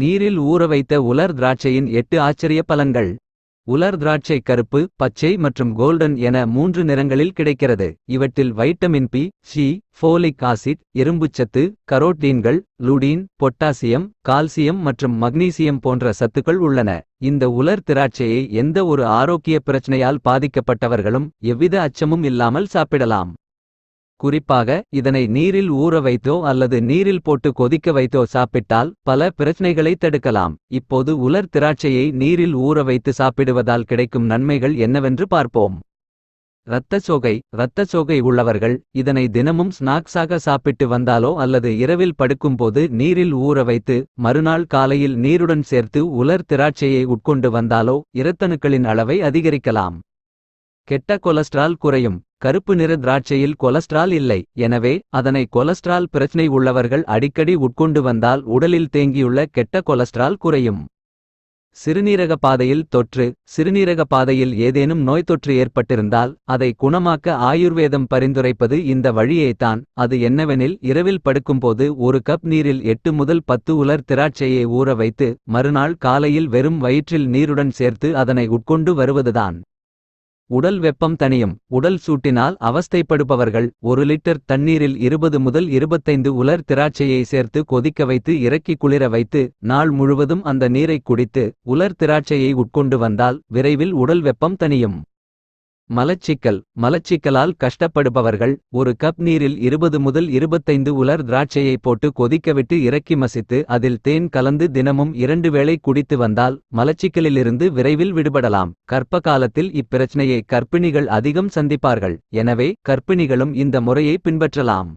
நீரில் ஊற வைத்த உலர் திராட்சையின் எட்டு ஆச்சரிய பலன்கள். உலர் திராட்சை கருப்பு பச்சை மற்றும் கோல்டன் என மூன்று நிறங்களில் கிடைக்கிறது. இவற்றில் vitamin B C folic acid இரும்புச்சத்து கரோட்டீன்கள் லுடீன் பொட்டாசியம் கால்சியம் மற்றும் மக்னீசியம் போன்ற சத்துக்கள் உள்ளன. இந்த உலர் திராட்சையை எந்த ஒரு ஆரோக்கிய பிரச்சனையால் பாதிக்கப்பட்டவர்களும் எவ்வித அச்சமும் இல்லாமல் சாப்பிடலாம். குறிப்பாக இதனை நீரில் ஊற வைத்தோ அல்லது நீரில் போட்டு கொதிக்க வைத்தோ சாப்பிட்டால் பல பிரச்சனைகளை தடுக்கலாம். இப்போது உலர் திராட்சையை நீரில் ஊற வைத்து சாப்பிடுவதால் கிடைக்கும் நன்மைகள் என்னவென்று பார்ப்போம். இரத்தச் சோகை இரத்தச் சோகை உள்ளவர்கள் இதனை தினமும் ஸ்நாக்ஸாக சாப்பிட்டு வந்தாலோ அல்லது இரவில் படுக்கும்போது நீரில் ஊற வைத்து மறுநாள் காலையில் நீருடன் சேர்த்து உலர் திராட்சையை உட்கொண்டு வந்தாலோ இரத்தணுக்களின் அளவை அதிகரிக்கலாம். கெட்ட கொலஸ்ட்ரால் குறையும் கருப்பு நிற திராட்சையில் கொலஸ்ட்ரால் இல்லை. எனவே அதனை கொலஸ்ட்ரால் பிரச்சனை உள்ளவர்கள் அடிக்கடி உட்கொண்டு வந்தால் உடலில் தேங்கியுள்ள கெட்ட கொலஸ்ட்ரால் குறையும். சிறுநீரக பாதையில் தொற்று சிறுநீரக பாதையில் ஏதேனும் நோய் தொற்று ஏற்பட்டிருந்தால் அதை குணமாக்க ஆயுர்வேதம் பரிந்துரைப்பது இந்த வழியைத்தான் அது என்னவெனில் இரவில் படுக்கும்போது ஒரு கப் நீரில் எட்டு முதல் பத்து உலர் திராட்சையை ஊற வைத்து மறுநாள் காலையில் வெறும் வயிற்றில் நீருடன் சேர்த்து அதனை உட்கொண்டு வருவதுதான். உடல் வெப்பம் தனியும் உடல் சூட்டினால் அவஸ்தைப்படுபவர்கள் ஒரு லிட்டர் தண்ணீரில் இருபது முதல் இருபத்தைந்து உலர் திராட்சையை சேர்த்து கொதிக்க வைத்து இறக்கி குளிர வைத்து நாள் முழுவதும் அந்த நீரை குடித்து உலர் திராட்சையை உட்கொண்டு வந்தால் விரைவில் உடல் வெப்பம் தனியும் மலச்சிக்கல். மலச்சிக்கலால் கஷ்டப்படுபவர்கள் ஒரு கப் நீரில் இருபது முதல் இருபத்தைந்து உலர் திராட்சையை போட்டு கொதிக்கவிட்டு இறக்கி மசித்து அதில் தேன் கலந்து தினமும் இரண்டு வேளை குடித்து வந்தால் மலச்சிக்கலிலிருந்து விரைவில் விடுபடலாம். கர்ப்ப காலத்தில் இப்பிரச்சனையை கர்ப்பிணிகள் அதிகம் சந்திப்பார்கள். எனவே கர்ப்பிணிகளும் இந்த முறையை பின்பற்றலாம்.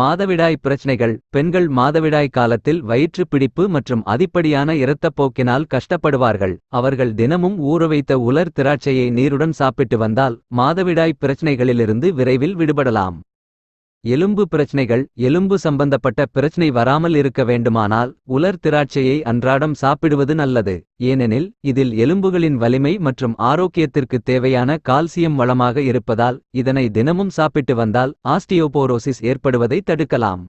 மாதவிடாய் பிரச்சனைகள் பெண்கள் மாதவிடாய் காலத்தில் வயிற்று பிடிப்பு மற்றும் அதிப்படியான இரத்தப்போக்கினால் கஷ்டப்படுவார்கள். அவர்கள் தினமும் ஊறவைத்த உலர் திராட்சையை நீருடன் சாப்பிட்டு வந்தால் மாதவிடாய் பிரச்சனைகளிலிருந்து விரைவில் விடுபடலாம். எலும்பு பிரச்சனைகள் எலும்பு சம்பந்தப்பட்ட பிரச்சனை வராமல் இருக்க வேண்டுமானால் உலர் திராட்சையை அன்றாடம் சாப்பிடுவது நல்லது. ஏனெனில் இதில் எலும்புகளின் வலிமை மற்றும் ஆரோக்கியத்திற்கு தேவையான கால்சியம் வளமாக இருப்பதால் இதனை தினமும் சாப்பிட்டு வந்தால் ஆஸ்டியோபோரோசிஸ் ஏற்படுவதை தடுக்கலாம்.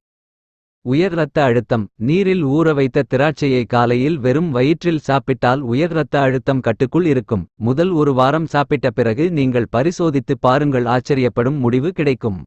உயர் இரத்த அழுத்தம் நீரில் ஊற வைத்த திராட்சையை காலையில் வெறும் வயிற்றில் சாப்பிட்டால் உயர் இரத்த அழுத்தம் கட்டுக்குள் இருக்கும். முதல் ஒரு வாரம் சாப்பிட்ட பிறகு நீங்கள் பரிசோதித்து பாருங்கள் ஆச்சரியப்படும் முடிவு கிடைக்கும்.